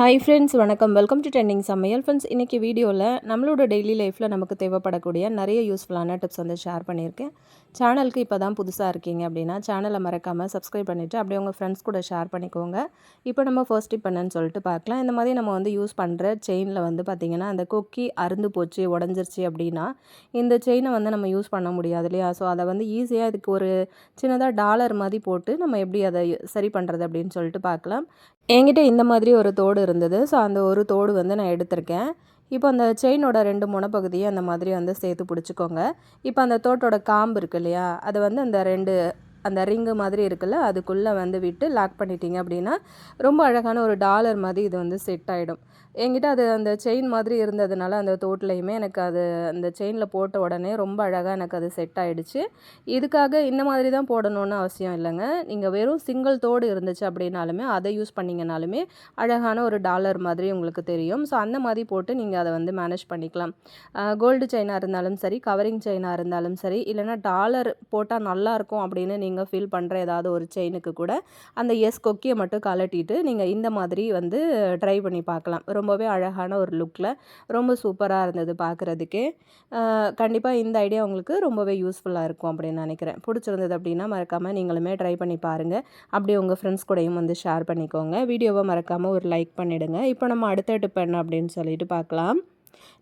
Hi friends வணக்கம். Welcome to trending சமையல். Friends இன்றைக்கி வீடியோவில் நம்மளோட டெய்லி லைஃப்பில் நமக்கு தேவைப்படக்கூடிய நிறைய யூஸ்ஃபுல்லான டிப்ஸ் வந்து ஷேர் பண்ணியிருக்கேன். சேனலுக்கு இப்போ தான் புதுசாக இருக்கீங்க அப்படின்னா சேனலை மறக்காமல் சப்ஸ்கிரைப் பண்ணிவிட்டு அப்படியே உங்கள் ஃப்ரெண்ட்ஸ் கூட ஷேர் பண்ணிக்கோங்க. இப்போ நம்ம ஃபர்ஸ்ட் டிப் என்னன்னு சொல்லிட்டு பார்க்கலாம். இந்த மாதிரி நம்ம வந்து யூஸ் பண்ணுற செயினில் வந்து பார்த்திங்கன்னா அந்த கொக்கி அருந்து போச்சு உடஞ்சிருச்சு அப்படின்னா இந்த செயினை வந்து நம்ம யூஸ் பண்ண முடியாது இல்லையா? ஸோ அதை வந்து ஈஸியாக இதுக்கு ஒரு சின்னதாக டாலர் மாதிரி போட்டு நம்ம எப்படி அதை சரி பண்ணுறது அப்படின்னு சொல்லிட்டு பார்க்கலாம். என்கிட்ட இந்த மாதிரி ஒரு தோடு இருந்தது. ஸோ அந்த ஒரு தோடு வந்து நான் எடுத்திருக்கேன். இப்போ அந்த செயினோட ரெண்டு முனைப்பகுதியை அந்த மாதிரி வந்து சேர்த்து பிடிச்சிக்கோங்க. இப்போ அந்த தோட்டோட காம்பு இருக்கு இல்லையா? அது வந்து அந்த ரெண்டு அந்த ரிங்கு மாதிரி இருக்குல்ல அதுக்குள்ளே வந்து விட்டு லாக் பண்ணிட்டீங்க அப்படின்னா ரொம்ப அழகான ஒரு டாலர் மாதிரி இது வந்து செட் ஆகிடும் என்கிட்ட அது அந்த செயின் மாதிரி இருந்ததுனால அந்த தோட்டிலையுமே எனக்கு அது அந்த செயினில் போட்ட உடனே ரொம்ப அழகாக எனக்கு அது செட் ஆகிடுச்சு இதுக்காக இந்த மாதிரி தான் போடணும்னு அவசியம் இல்லைங்க. நீங்கள் வெறும் சிங்கிள் தோடு இருந்துச்சு அப்படின்னாலுமே அதை யூஸ் பண்ணிங்கனாலுமே அழகான ஒரு டாலர் மாதிரி உங்களுக்கு தெரியும். ஸோ அந்த மாதிரி போட்டு நீங்கள் அதை வந்து மேனேஜ் பண்ணிக்கலாம். கோல்டு செயினாக இருந்தாலும் சரி கவரிங் செயினாக இருந்தாலும் சரி இல்லைனா டாலர் போட்டால் நல்லாயிருக்கும் அப்படின்னு நீங்கள் ஃபீல் பண்ணுற ஏதாவது ஒரு செயினுக்கு கூட அந்த எஸ் கொக்கியை மட்டும் கலட்டிட்டு நீங்கள் இந்த மாதிரி வந்து ட்ரை பண்ணி பார்க்கலாம். ரொம்பவே அழகான ஒரு லுக்கில் ரொம்ப சூப்பராக இருந்தது பார்க்குறதுக்கே கண்டிப்பாக இந்த ஐடியா உங்களுக்கு ரொம்பவே யூஸ்ஃபுல்லாக இருக்கும் அப்படின்னு நினைக்கிறேன். பிடிச்சிருந்தது அப்படின்னா மறக்காமல் நீங்களுமே ட்ரை பண்ணி பாருங்கள் அப்படியே உங்கள் ஃப்ரெண்ட்ஸ் கூடயும் வந்து ஷேர் பண்ணிக்கோங்க. வீடியோவை மறக்காமல் ஒரு லைக் பண்ணிவிடுங்க இப்போ நம்ம அடுத்த டிப் என்ன அப்படின்னு சொல்லிட்டு பார்க்கலாம்.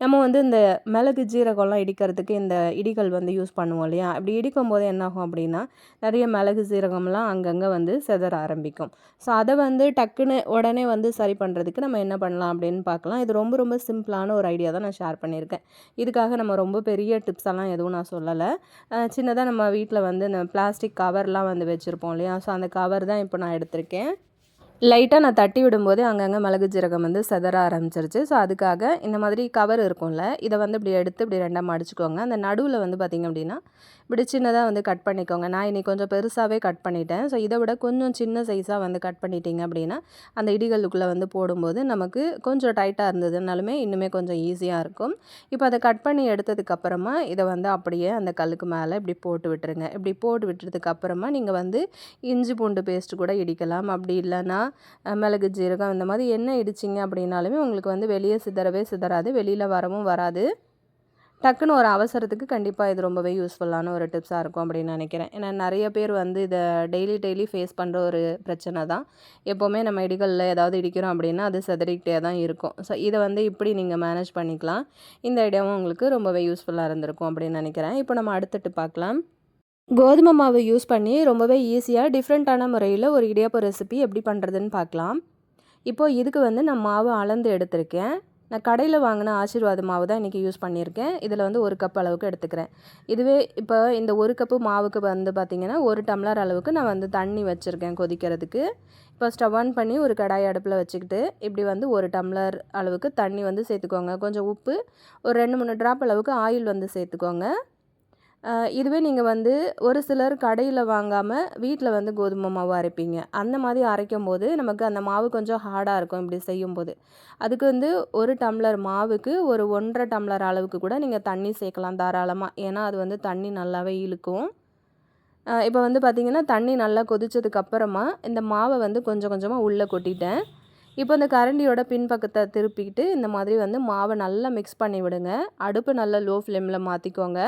நம்ம வந்து இந்த மிளகு ஜீரகம்லாம் இடிக்கிறதுக்கு இந்த இடிகள் வந்து யூஸ் பண்ணுவோம் இல்லையா? அப்படி இடிக்கும் போது என்னாகும் அப்படின்னா நிறைய மிளகு ஜீரகம்லாம் அங்கங்கே வந்து செதற ஆரம்பிக்கும். ஸோ அதை வந்து டக்குன்னு உடனே வந்து சரி பண்ணுறதுக்கு நம்ம என்ன பண்ணலாம் அப்படின்னு பார்க்கலாம். இது ரொம்ப ரொம்ப சிம்பிளான ஒரு ஐடியா தான் நான் ஷேர் பண்ணியிருக்கேன். இதுக்காக நம்ம ரொம்ப பெரிய டிப்ஸ் எல்லாம் எதுவும் நான் சொல்லலை. சின்னதாக நம்ம வீட்டில் வந்து இந்த பிளாஸ்டிக் கவர்லாம் வந்து வச்சுருப்போம் இல்லையா? ஸோ அந்த கவர் தான் இப்போ நான் எடுத்திருக்கேன். லைட்டாக நான் தட்டி விடும்போது அங்கங்கே மிளகு ஜீரகம் வந்து செதற ஆரம்பிச்சிருச்சு. ஸோ அதுக்காக இந்த மாதிரி கவர் இருக்கும்ல இதை வந்து இப்படி எடுத்து இப்படி ரெண்டாக மடிச்சுக்கோங்க. அந்த நடுவில் வந்து பார்த்திங்க அப்படின்னா இப்படி சின்னதாக வந்து கட் பண்ணிக்கோங்க. நான் இன்றைக்கி கொஞ்சம் பெருசாகவே கட் பண்ணிட்டேன். ஸோ இதை விட கொஞ்சம் சின்ன சைஸாக வந்து கட் பண்ணிட்டீங்க அப்படின்னா அந்த இடிகளுக்குள்ளே வந்து போடும்போது நமக்கு கொஞ்சம் டைட்டாக இருந்ததுனாலுமே இன்னுமே கொஞ்சம் ஈஸியாக இருக்கும். இப்போ அதை கட் பண்ணி எடுத்ததுக்கப்புறமா இதை வந்து அப்படியே அந்த கல்லுக்கு மேலே இப்படி போட்டு விட்டுருங்க. இப்படி போட்டு விட்டுறதுக்கப்புறமா நீங்கள் வந்து இஞ்சி பூண்டு பேஸ்ட்டு கூட இடிக்கலாம். அப்படி இல்லைன்னா மிளகு ஜீரகம் இந்த மாதிரி என்ன இடிச்சிங்க அப்படின்னாலுமே உங்களுக்கு வந்து வெளியே சிதறவே சிதறாது வெளியில் வரவும் வராது. டக்குன்னு ஒரு அவசரத்துக்கு கண்டிப்பாக இது ரொம்பவே யூஸ்ஃபுல்லான ஒரு டிப்ஸாக இருக்கும் அப்படின்னு நினைக்கிறேன். ஏன்னா நிறைய பேர் வந்து இதை டெய்லி டெய்லி ஃபேஸ் பண்ணுற ஒரு பிரச்சனை தான். எப்போவுமே நம்ம இடிகளில் ஏதாவது இடிக்கிறோம் அப்படின்னா அது செதறிக்கிட்டே தான் இருக்கும். ஸோ இதை வந்து இப்படி நீங்கள் மேனேஜ் பண்ணிக்கலாம். இந்த ஐடியாவும் உங்களுக்கு ரொம்பவே யூஸ்ஃபுல்லாக இருந்திருக்கும் அப்படின்னு நினைக்கிறேன். இப்போ நம்ம அடுத்துட்டு பார்க்கலாம். கோதுமை மாவு யூஸ் பண்ணி ரொம்பவே ஈஸியாக டிஃப்ரெண்ட்டான முறையில் ஒரு இடியாப்பம் ரெசிபி எப்படி பண்ணுறதுன்னு பார்க்கலாம். இப்போது இதுக்கு வந்து நான் மாவு அளந்து எடுத்திருக்கேன். நான் கடையில் வாங்கின ஆசீர்வாத மாவு தான் இன்றைக்கி யூஸ் பண்ணியிருக்கேன். இதில் வந்து ஒரு கப் அளவுக்கு எடுத்துக்கிறேன். இதுவே இப்போ இந்த ஒரு கப்பு மாவுக்கு வந்து பார்த்திங்கன்னா ஒரு டம்ளர் அளவுக்கு நான் வந்து தண்ணி வச்சுருக்கேன் கொதிக்கிறதுக்கு. இப்போ ஸ்டவ் ஆன் பண்ணி ஒரு கடாய் அடுப்பில் வச்சுக்கிட்டு இப்படி வந்து ஒரு டம்ளர் அளவுக்கு தண்ணி வந்து சேர்த்துக்கோங்க. கொஞ்சம் உப்பு ஒரு ரெண்டு மூணு ட்ராப் அளவுக்கு ஆயில் வந்து சேர்த்துக்கோங்க. இதுவே நீங்கள் வந்து ஒரு சிலர் கடையில் வாங்காமல் வீட்டில் வந்து கோதுமை மாவு அரைப்பீங்க. அந்த மாதிரி அரைக்கும் போது நமக்கு அந்த மாவு கொஞ்சம் ஹார்டாக இருக்கும் இப்படி செய்யும்போது. அதுக்கு வந்து ஒரு டம்ளர் மாவுக்கு ஒரு ஒன்றரை டம்ளர் அளவுக்கு கூட நீங்கள் தண்ணி சேர்க்கலாம் தாராளமாக ஏன்னா அது வந்து தண்ணி நல்லாவே இழுக்கும். இப்போ வந்து பார்த்திங்கன்னா தண்ணி நல்லா கொதிச்சதுக்கப்புறமா இந்த மாவை வந்து கொஞ்சம் கொஞ்சமாக உள்ளே கொட்டிட்டேன். இப்போ இந்த கரண்டியோட பின்பக்கத்தை திருப்பிக்கிட்டு இந்த மாதிரி வந்து மாவை நல்லா மிக்ஸ் பண்ணி விடுங்க. அடுப்பு நல்லா லோ ஃப்ளேமில் மாற்றிக்கோங்க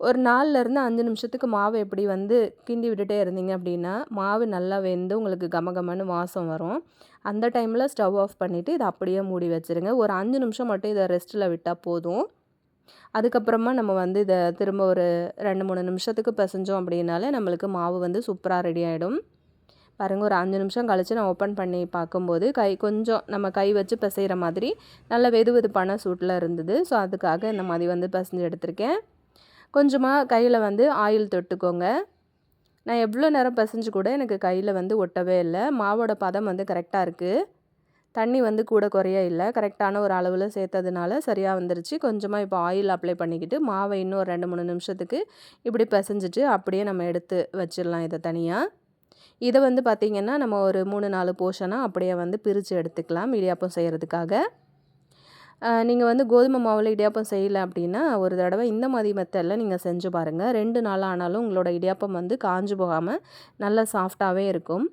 ஒரு நாலுலேருந்து அஞ்சு நிமிஷத்துக்கு மாவு எப்படி வந்து கிண்டி விட்டுட்டே இருந்தீங்க அப்படின்னா மாவு நல்லா வெந்து உங்களுக்கு கமகமன்னு வாசம் வரும். அந்த டைமில் ஸ்டவ் ஆஃப் பண்ணிவிட்டு இதை அப்படியே மூடி வச்சுருங்க. ஒரு அஞ்சு நிமிஷம் மட்டும் இதை ரெஸ்ட்டில் விட்டால் போதும். அதுக்கப்புறமா நம்ம வந்து இதை திரும்ப ஒரு ரெண்டு மூணு நிமிஷத்துக்கு பிசைஞ்சோம் அப்படின்னாலே நம்மளுக்கு மாவு வந்து சூப்பராக ரெடி ஆகிடும் பாருங்கள் ஒரு அஞ்சு நிமிஷம் கழித்து நான் ஓப்பன் பண்ணி பார்க்கும்போது கை கொஞ்சம் நம்ம கை வச்சு பிசைகிற மாதிரி நல்ல வெது வெதுப்பான சூட்டில் இருந்தது. ஸோ அதுக்காக இந்த மாதிரி வந்து பிசைஞ்சு எடுத்திருக்கேன். கொஞ்சமாக கையில் வந்து ஆயில் தொட்டுக்கோங்க. நான் எவ்வளோ நேரம் பசைஞ்சு கூட எனக்கு கையில் வந்து ஒட்டவே இல்லை. மாவோட பதம் வந்து கரெக்டாக இருக்குது தண்ணி வந்து கூட குறைய இல்லை. கரெக்டான ஒரு அளவில் சேர்த்ததுனால சரியாக வந்துருச்சு. கொஞ்சமாக இப்போ ஆயில் அப்ளை பண்ணிக்கிட்டு மாவை இன்னும் ஒரு ரெண்டு மூணு நிமிஷத்துக்கு இப்படி பிசைஞ்சிட்டு அப்படியே நம்ம எடுத்து வச்சிடலாம் இதை தனியாக இதை வந்து பார்த்திங்கன்னா நம்ம ஒரு மூணு நாலு போர்ஷனாக அப்படியே வந்து பிரித்து எடுத்துக்கலாம். இடியாப்பம் செய்கிறதுக்காக நீங்கள் வந்து கோதுமை மாவில் இடியாப்பம் செய்யலை அப்படின்னா ஒரு தடவை இந்த மாதிரி மெத்தடில் நீங்கள் செஞ்சு பாருங்கள் ரெண்டு நாள் ஆனாலும் உங்களோட இடியாப்பம் வந்து காஞ்சு போகாமல் நல்லா சாஃப்டாகவே இருக்கும்.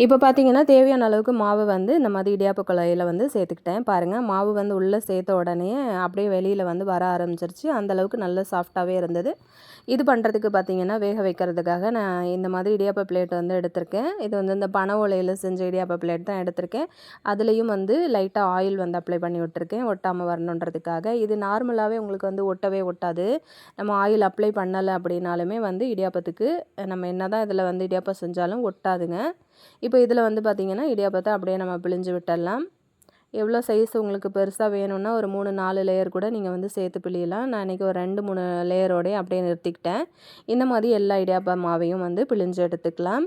இப்போ பார்த்தீங்கன்னா தேவையான அளவுக்கு மாவு வந்து இந்த மாதிரி இடியாப்ப குழையில வந்து சேர்த்துக்கிட்டேன். பாருங்கள் மாவு வந்து உள்ளே சேர்த்த உடனே அப்படியே வெளியில் வந்து வர ஆரம்பிச்சிருச்சு. அந்தளவுக்கு நல்ல சாஃப்டாகவே இருந்தது. இது பண்ணுறதுக்கு பார்த்தீங்கன்னா வேக வைக்கிறதுக்காக நான் இந்த மாதிரி இடியாப்ப பிளேட் வந்து எடுத்திருக்கேன். இது வந்து இந்த பனை ஓலையில் செஞ்ச இடியாப்ப பிளேட் தான் எடுத்திருக்கேன். அதுலேயும் வந்து லைட்டாக ஆயில் வந்து அப்ளை பண்ணி விட்டுருக்கேன் ஒட்டாமல் வரணுன்றதுக்காக. இது நார்மலாகவே உங்களுக்கு வந்து ஒட்டவே ஒட்டாது. நம்ம ஆயில் அப்ளை பண்ணலை அப்படின்னாலுமே வந்து இடியாப்பத்துக்கு நம்ம என்ன தான் இதில் வந்து இடியாப்பம் செஞ்சாலும் ஒட்டாதுங்க. இப்போ இதில் வந்து பார்த்திங்கன்னா இடியாப்பத்தை அப்படியே நம்ம பிழிஞ்சு விட்டுடலாம். எவ்வளோ சைஸ் உங்களுக்கு பெருசாக வேணும்னா ஒரு மூணு நாலு லேயர் கூட நீங்கள் வந்து சேர்த்து பிழியலாம். நான் இன்றைக்கி ஒரு ரெண்டு மூணு லேயரோடய அப்படியே நிறுத்திக்கிட்டேன். இந்த மாதிரி எல்லா இடியாப்ப மாவையும் வந்து பிழிஞ்சு எடுத்துக்கலாம்.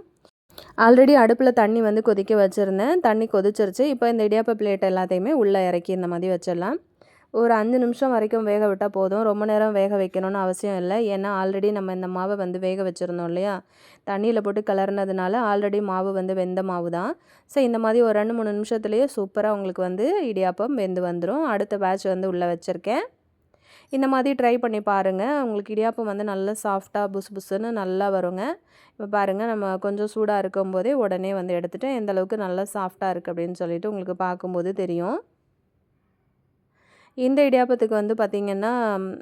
ஆல்ரெடி அடுப்பில் தண்ணி வந்து கொதிக்க வச்சுருந்தேன். தண்ணி கொதிச்சிருச்சு. இப்போ இந்த இடியாப்ப பிளேட் எல்லாத்தையுமே உள்ளே இறக்கி இந்த மாதிரி வச்சிடலாம். ஒரு அஞ்சு நிமிஷம் வரைக்கும் வேக விட்டால் போதும். ரொம்ப நேரம் வேக வைக்கணும்னு அவசியம் இல்லை. ஏன்னா ஆல்ரெடி நம்ம இந்த மாவை வந்து வேக வச்சுருந்தோம் இல்லையா? தண்ணியில் போட்டு கலர்னதுனால ஆல்ரெடி மாவு வந்து வெந்த மாவு தான். ஸோ இந்த மாதிரி ஒரு ரெண்டு மூணு நிமிஷத்துலேயே சூப்பராக உங்களுக்கு வந்து இடியாப்பம் வெந்து வந்துடும் அடுத்த பேட்ச் வந்து உள்ளே வச்சுருக்கேன். இந்த மாதிரி ட்ரை பண்ணி பாருங்கள் உங்களுக்கு இடியாப்பம் வந்து நல்லா சாஃப்டாக புஸ் புசுன்னு நல்லா வருங்க. இப்போ பாருங்கள் நம்ம கொஞ்சம் சூடாக இருக்கும்போதே உடனே வந்து எடுத்துகிட்டு எந்தளவுக்கு நல்லா சாஃப்டாக இருக்குது அப்படின்னு சொல்லிட்டு உங்களுக்கு பார்க்கும்போது தெரியும். இந்த இடியாப்பத்துக்கு வந்து பார்த்திங்கன்னா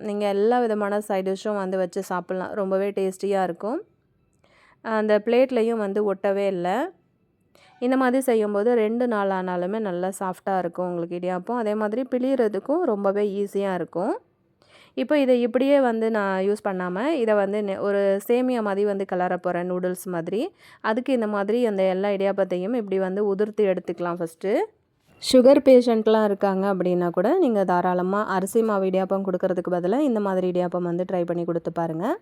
நீங்கள் எல்லா விதமான சைட் டிஷ்ஷும் வந்து வச்சு சாப்பிட்லாம். ரொம்பவே டேஸ்டியாக இருக்கும். அந்த பிளேட்லேயும் வந்து ஒட்டவே இல்லை. இந்த மாதிரி செய்யும்போது ரெண்டு நாள் ஆனாலுமே நல்லா சாஃப்டாக இருக்கும் உங்களுக்கு இடியாப்பம். அதே மாதிரி பிழியறதுக்கும் ரொம்பவே ஈஸியாக இருக்கும். இப்போ இதை இப்படியே வந்து நான் யூஸ் பண்ணாமல் இதை வந்து ஒரு சேமியா மாதிரி வந்து கலர போகிறேன் நூடுல்ஸ் மாதிரி. அதுக்கு இந்த மாதிரி அந்த எல்லா இடியாப்பத்தையும் இப்படி வந்து உதிர்த்து எடுத்துக்கலாம் ஃபஸ்ட்டு சுகர் பேஷண்ட்லாம் இருக்காங்க அப்படின்னா கூட நீங்கள் தாராளமாக அரிசி மாவு இடியாப்பம் கொடுக்கறதுக்கு பதிலாக இந்த மாதிரி இடியாப்பம் வந்து ட்ரை பண்ணி கொடுத்து பாருங்கள்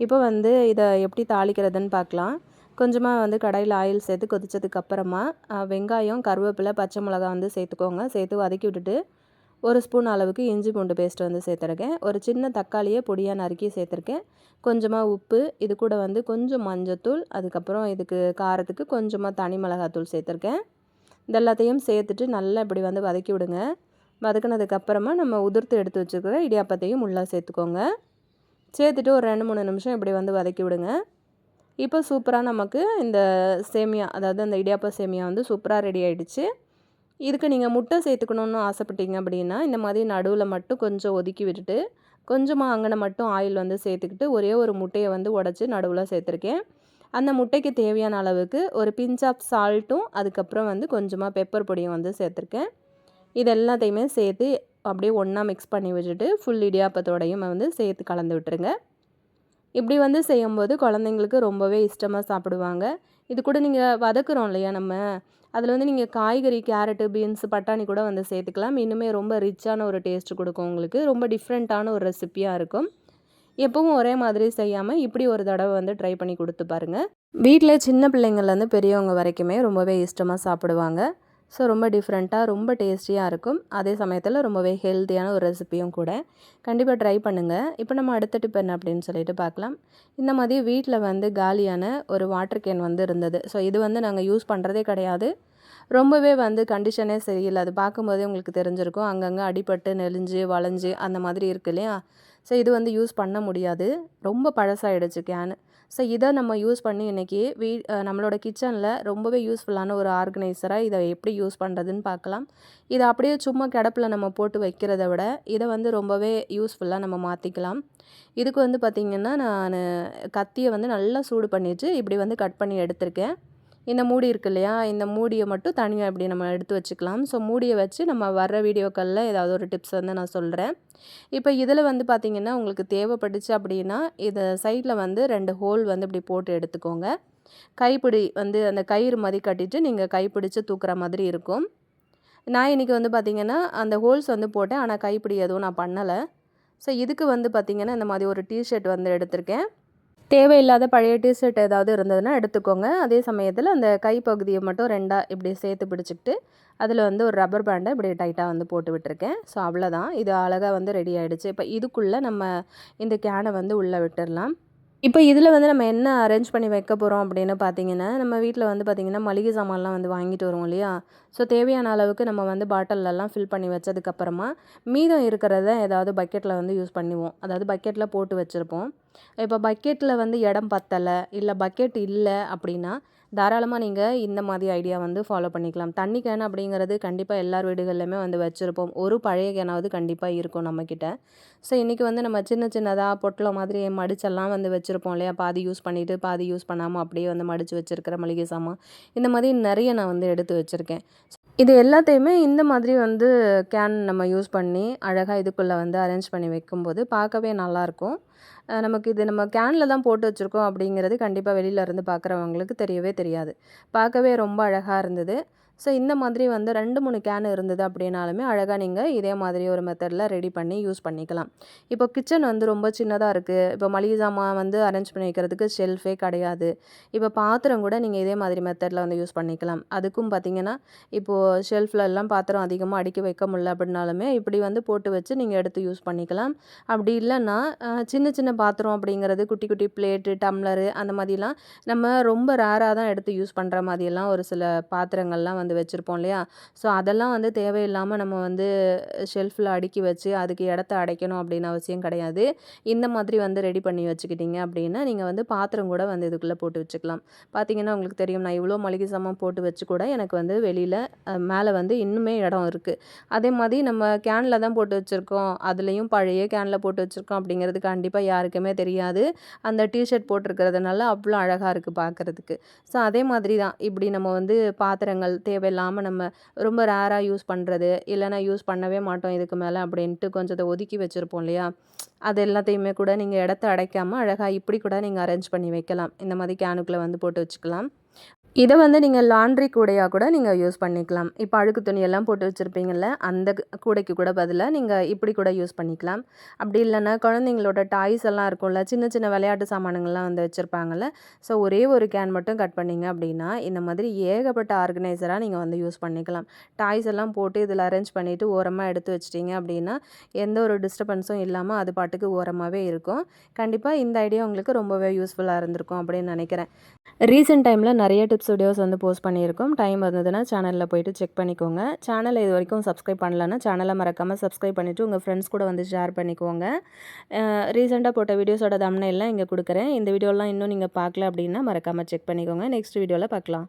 இப்போ வந்து இதை எப்படி தாளிக்கிறதுன்னு பார்க்கலாம். கொஞ்சமாக வந்து கடையில் ஆயில் சேர்த்து கொதித்ததுக்கு அப்புறமா வெங்காயம் கருவேப்பிலை பச்சை மிளகா வந்து சேர்த்துக்கோங்க. சேர்த்து வதக்கி விட்டுட்டு ஒரு ஸ்பூன் அளவுக்கு இஞ்சி பூண்டு பேஸ்ட் வந்து சேர்த்துருக்கேன். ஒரு சின்ன தக்காளியை பொடியாக நறுக்கி சேர்த்துருக்கேன். கொஞ்சமாக உப்பு இது கூட வந்து கொஞ்சம் மஞ்சத்தூள் அதுக்கப்புறம் இதுக்கு காரத்துக்கு கொஞ்சமாக தனி மிளகாத்தூள் சேர்த்துருக்கேன். இதெல்லாத்தையும் சேர்த்துட்டு நல்லா இப்படி வந்து வதக்கி விடுங்க. வதக்கினதுக்கப்புறமா நம்ம உதிர்த்து எடுத்து வச்சுருக்கிற இடியாப்பத்தையும் உள்ளே சேர்த்துக்கோங்க. சேர்த்துட்டு ஒரு ரெண்டு மூணு நிமிஷம் இப்படி வந்து வதக்கி விடுங்க. இப்போ சூப்பராக நமக்கு இந்த சேமியா அதாவது அந்த இடியாப்ப சேமியா வந்து சூப்பராக ரெடி ஆகிடுச்சு இதுக்கு நீங்கள் முட்டை சேர்த்துக்கணுன்னு ஆசைப்பட்டீங்க அப்படின்னா இந்த மாதிரி நடுவில் மட்டும் கொஞ்சம் ஒதுக்கி விட்டுட்டு கொஞ்சமாக அங்கனை மட்டும் ஆயில் வந்து சேர்த்துக்கிட்டு ஒரே ஒரு முட்டையை வந்து உடச்சி நடுவில் சேர்த்துருக்கேன். அந்த முட்டைக்கு தேவையான அளவுக்கு ஒரு பிஞ்ச் ஆஃப் சால்ட்டும் அதுக்கப்புறம் வந்து கொஞ்சமாக பெப்பர் பொடியும் வந்து சேர்த்துருக்கேன். இது எல்லாத்தையுமே சேர்த்து அப்படியே ஒன்றா மிக்ஸ் பண்ணி வச்சுட்டு ஃபுல் இடியாப்பத்தோடையும் வந்து சேர்த்து கலந்து விட்டுருங்க. இப்படி வந்து செய்யும்போது குழந்தைங்களுக்கு ரொம்பவே இஷ்டமாக சாப்பிடுவாங்க. இது கூட நீங்கள் வதக்குறோம் இல்லையா நம்ம? அதில் வந்து நீங்கள் காய்கறி கேரட்டு பீன்ஸ் பட்டாணி கூட வந்து சேர்த்துக்கலாம். இன்னுமே ரொம்ப ரிச்சான ஒரு டேஸ்ட் கொடுக்கும் உங்களுக்கு. ரொம்ப டிஃப்ரெண்ட்டான ஒரு ரெசிப்பியாக இருக்கும். எப்பவும் ஒரே மாதிரி செய்யாமல் இப்படி ஒரு தடவை வந்து ட்ரை பண்ணி கொடுத்து பாருங்கள் வீட்டில் சின்ன பிள்ளைங்கள்லேருந்து பெரியவங்க வரைக்குமே ரொம்பவே இஷ்டமாக சாப்பிடுவாங்க. ஸோ ரொம்ப டிஃப்ரெண்ட்டாக ரொம்ப டேஸ்டியாக இருக்கும். அதே சமயத்தில் ரொம்பவே ஹெல்த்தியான ஒரு ரெசிப்பியும் கூட. கண்டிப்பாக ட்ரை பண்ணுங்கள் இப்போ நம்ம அடுத்த டிப் என்ன அப்படின்னு சொல்லிட்டு பார்க்கலாம். இந்த மாதிரி வீட்டில் வந்து காலியான ஒரு வாட்டர் கேன் வந்து இருந்தது. ஸோ இது வந்து நாங்கள் யூஸ் பண்ணுறதே கிடையாது. ரொம்பவே வந்து கண்டிஷனே சரியில்லை. அது பார்க்கும்போதே உங்களுக்கு தெரிஞ்சிருக்கும். அங்கங்கே அடிபட்டு நெளிஞ்சு வளைஞ்சு அந்த மாதிரி இருக்கு இல்லையா? ஸோ இது வந்து யூஸ் பண்ண முடியாது. ரொம்ப பழசாயிடுச்சு கேனு ஸோ இதை நம்ம யூஸ் பண்ணி இன்றைக்கி வீ நம்மளோட கிச்சனில் ரொம்பவே யூஸ்ஃபுல்லான ஒரு ஆர்கனைசராக இதை எப்படி யூஸ் பண்ணுறதுன்னு பார்க்கலாம். இதை அப்படியே சும்மா கிடப்பில் நம்ம போட்டு வைக்கிறத விட இதை வந்து ரொம்பவே யூஸ்ஃபுல்லாக நம்ம மாற்றிக்கலாம் இதுக்கு வந்து பார்த்திங்கன்னா நான் கத்தியை வந்து நல்லா சூடு பண்ணிவிட்டு இப்படி வந்து கட் பண்ணி எடுத்திருக்கேன். இந்த மூடி இருக்கு இல்லையா? இந்த மூடியை மட்டும் தனியாக இப்படி நம்ம எடுத்து வச்சுக்கலாம். ஸோ மூடியை வச்சு நம்ம வர்ற வீடியோக்களில் ஏதாவது ஒரு டிப்ஸ் வந்து நான் சொல்கிறேன் இப்போ இதில் வந்து பார்த்திங்கன்னா உங்களுக்கு தேவைப்பட்டுச்சு அப்படின்னா இதை சைடில் வந்து ரெண்டு ஹோல் வந்து இப்படி போட்டு எடுத்துக்கோங்க. கைப்பிடி வந்து அந்த கயிறு மாதிரி கட்டிட்டு நீங்கள் கைப்பிடிச்சு தூக்குற மாதிரி இருக்கும். நான் இன்றைக்கி வந்து பார்த்திங்கன்னா அந்த ஹோல்ஸ் வந்து போட்டேன். ஆனால் கைப்பிடி எதுவும் நான் பண்ணலை. ஸோ இதுக்கு வந்து பார்த்திங்கன்னா இந்த மாதிரி ஒரு டிஷர்ட் வந்து எடுத்திருக்கேன். தேவையில்லாத பழைய டிஷர்ட் ஏதாவது இருந்ததுன்னா எடுத்துக்கோங்க. அதே சமயத்தில் அந்த கைப்பகுதியை மட்டும் ரெண்டாக இப்படி சேர்த்து பிடிச்சிக்கிட்டு அதில் வந்து ஒரு ரப்பர் பேண்டை இப்படி டைட்டாக வந்து போட்டு விட்டுருக்கேன். ஸோ அவ்வளோதான் இது அழகாக வந்து ரெடி ஆகிடுச்சு இப்போ இதுக்குள்ளே நம்ம இந்த கேனை வந்து உள்ளே விட்டுடலாம் இப்போ இதில் வந்து நம்ம என்ன அரேஞ்ச் பண்ணி வைக்க போகிறோம் அப்படின்னு பார்த்தீங்கன்னா நம்ம வீட்டில் வந்து பார்த்திங்கன்னா மளிகை சாமான்லாம் வந்து வாங்கிட்டு வருவோம் இல்லையா? ஸோ தேவையான அளவுக்கு நம்ம வந்து பாட்டிலெல்லாம் ஃபில் பண்ணி வச்சதுக்கப்புறமா மீதம் இருக்கிறத ஏதாவது பக்கெட்டில் வந்து யூஸ் பண்ணுவோம். அதாவது பக்கெட்டில் போட்டு வச்சுருப்போம். இப்போ பக்கெட்டில் வந்து இடம் பத்தலை இல்லை பக்கெட் இல்லை அப்படின்னா தாராளமாக நீங்கள் இந்த மாதிரி ஐடியா வந்து ஃபாலோ பண்ணிக்கலாம். தண்ணி கேன் அப்படிங்கிறது கண்டிப்பாக எல்லார் வீடுகள்லையுமே வந்து வச்சுருப்போம். ஒரு பழைய கேனாவது கண்டிப்பாக இருக்கும் நம்மக்கிட்ட ஸோ இன்றைக்கி வந்து நம்ம சின்ன சின்னதாக பொட்டில் மாதிரி மடிச்செல்லாம் வந்து வச்சுருப்போம் இல்லையா? பாதி யூஸ் பண்ணிவிட்டு பாதி யூஸ் பண்ணாமல் அப்படியே வந்து மடித்து வச்சுருக்கிற மளிகை சாமான். இந்த மாதிரி நிறைய நான் வந்து எடுத்து வச்சுருக்கேன். இது எல்லாத்தையுமே இந்த மாதிரி வந்து கேன் நம்ம யூஸ் பண்ணி அழகாக இதுக்குள்ளே வந்து அரேஞ்ச் பண்ணி வைக்கும்போது பார்க்கவே நல்லாயிருக்கும் நமக்கு இது நம்ம கேனில் தான் போட்டு வச்சுருக்கோம் அப்படிங்கிறது கண்டிப்பாக வெளியில இருந்து பார்க்குறவங்களுக்கு தெரியவே தெரியாது. பார்க்கவே ரொம்ப அழகாக இருந்தது. ஸோ இந்த மாதிரி வந்து ரெண்டு மூணு கேன் இருந்தது அப்படின்னாலுமே அழகாக நீங்கள் இதே மாதிரி ஒரு மெத்தடில் ரெடி பண்ணி யூஸ் பண்ணிக்கலாம். இப்போ கிச்சன் வந்து ரொம்ப சின்னதாக இருக்குது இப்போ மளிகை சாமான் வந்து அரேஞ்ச் பண்ணி வைக்கிறதுக்கு ஷெல்ஃபே கிடையாது. இப்போ பாத்திரம் கூட நீங்கள் இதே மாதிரி மெத்தடில் வந்து யூஸ் பண்ணிக்கலாம். அதுக்கும் பார்த்தீங்கன்னா இப்போது ஷெல்ஃப்லல்லாம் பாத்திரம் அதிகமாக அடுக்கி வைக்க முடியல அப்படின்னாலுமே இப்படி வந்து போட்டு வச்சு நீங்கள் எடுத்து யூஸ் பண்ணிக்கலாம். அப்படி இல்லைன்னா சின்ன சின்ன பாத்திரம் அப்படிங்கிறது குட்டி குட்டி பிளேட்டு டம்ளரு அந்த மாதிரிலாம் நம்ம ரொம்ப ரேராக தான் எடுத்து யூஸ் பண்ணுற மாதிரியெல்லாம் ஒரு சில பாத்திரங்கள்லாம் வந்து வந்து வச்சுருப்போம் இல்லையா? ஸோ அதெல்லாம் வந்து தேவையில்லாமல் நம்ம வந்து ஷெல்ஃபில் அடுக்கி வச்சு அதுக்கு இடத்த அடைக்கணும் அப்படின்னு அவசியம் கிடையாது. இந்த மாதிரி வந்து ரெடி பண்ணி வச்சுக்கிட்டீங்க அப்படின்னா நீங்கள் வந்து பாத்திரம் கூட வந்து இதுக்குள்ளே போட்டு வச்சுக்கலாம். பார்த்தீங்கன்னா உங்களுக்கு தெரியும் நான் இவ்வளோ மளிகை சாமான் போட்டு வச்சு கூட எனக்கு வந்து வெளியில் மேலே வந்து இன்னுமே இடம் இருக்குது அதே மாதிரி நம்ம கேனில் தான் போட்டு வச்சுருக்கோம். அதுலேயும் பழைய கேனில் போட்டு வச்சுருக்கோம் அப்படிங்கிறது கண்டிப்பாக யாருக்குமே தெரியாது. அந்த டிஷர்ட் போட்டிருக்கிறதுனால அவ்வளோ அழகாக இருக்குது பார்க்குறதுக்கு ஸோ அதே மாதிரி தான். இப்படி நம்ம வந்து பாத்திரங்கள் தேவையில்லாமல் நம்ம ரொம்ப ரேராக யூஸ் பண்ணுறது இல்லைன்னா யூஸ் பண்ணவே மாட்டோம் இதுக்கு மேலே அப்படின்ட்டு கொஞ்சத்தை ஒதுக்கி வச்சுருப்போம் இல்லையா? அது எல்லாத்தையுமே கூட நீங்கள் இடத்த அடைக்காமல் அழகாக இப்படி கூட நீங்கள் அரேஞ்ச் பண்ணி வைக்கலாம். இந்த மாதிரி கேனுக்குள்ளே வந்து போட்டு வச்சுக்கலாம். இதை வந்து நீங்கள் லாண்ட்ரி கூடையாக கூட நீங்கள் யூஸ் பண்ணிக்கலாம். இப்போ அழுக்கு துணியெல்லாம் போட்டு வச்சுருப்பீங்கள்ல அந்த கூடைக்கு கூட பதிலாக நீங்கள் இப்படி கூட யூஸ் பண்ணிக்கலாம். அப்படி இல்லைன்னா குழந்தைங்களோட டாய்ஸ் எல்லாம் இருக்கும்ல சின்ன சின்ன விளையாட்டு சாமானுங்கள்லாம் வந்து வச்சுருப்பாங்கல்ல ஸோ ஒரே ஒரு கேன் மட்டும் கட் பண்ணிங்க அப்படின்னா இந்த மாதிரி ஏகப்பட்ட ஆர்கனைசராக நீங்கள் வந்து யூஸ் பண்ணிக்கலாம். டாய்ஸ் எல்லாம் போட்டு இதில் அரேஞ்ச் பண்ணிவிட்டு ஓரமாக எடுத்து வச்சிட்டிங்க அப்படின்னா எந்த ஒரு டிஸ்டர்பன்ஸும் இல்லாமல் அது பாட்டுக்கு ஓரமாகவே இருக்கும். கண்டிப்பாக இந்த ஐடியா உங்களுக்கு ரொம்பவே யூஸ்ஃபுல்லாக இருந்திருக்கும் அப்படின்னு நினைக்கிறேன். ரீசெண்ட் டைமில் நிறைய டிப்ஸ் வீடியோஸ் வந்து போஸ்ட் பண்ணியிருக்கோம். டைம் இருந்ததுன்னா சேனலில் போயிட்டு செக் பண்ணிக்கோங்க. சேனலை இது வரைக்கும் சப்ஸ்கிரைப் பண்ணலன்னா சேனலை மறக்காமல் சப்ஸ்கிரைப் பண்ணிவிட்டு உங்கள் ஃப்ரெண்ட்ஸ் கூட வந்து ஷேர் பண்ணிக்கோங்க. ரீசெண்டாக போட்ட வீடியோஸோட தம்னைலாம் இங்கே கொடுக்குறேன். இந்த வீடியோலாம் இன்னும் நீங்கள் பார்க்கல அப்படின்னா மறக்காமல் செக் பண்ணிக்கோங்க. நெக்ஸ்ட் வீடியோவில் பார்க்கலாம்.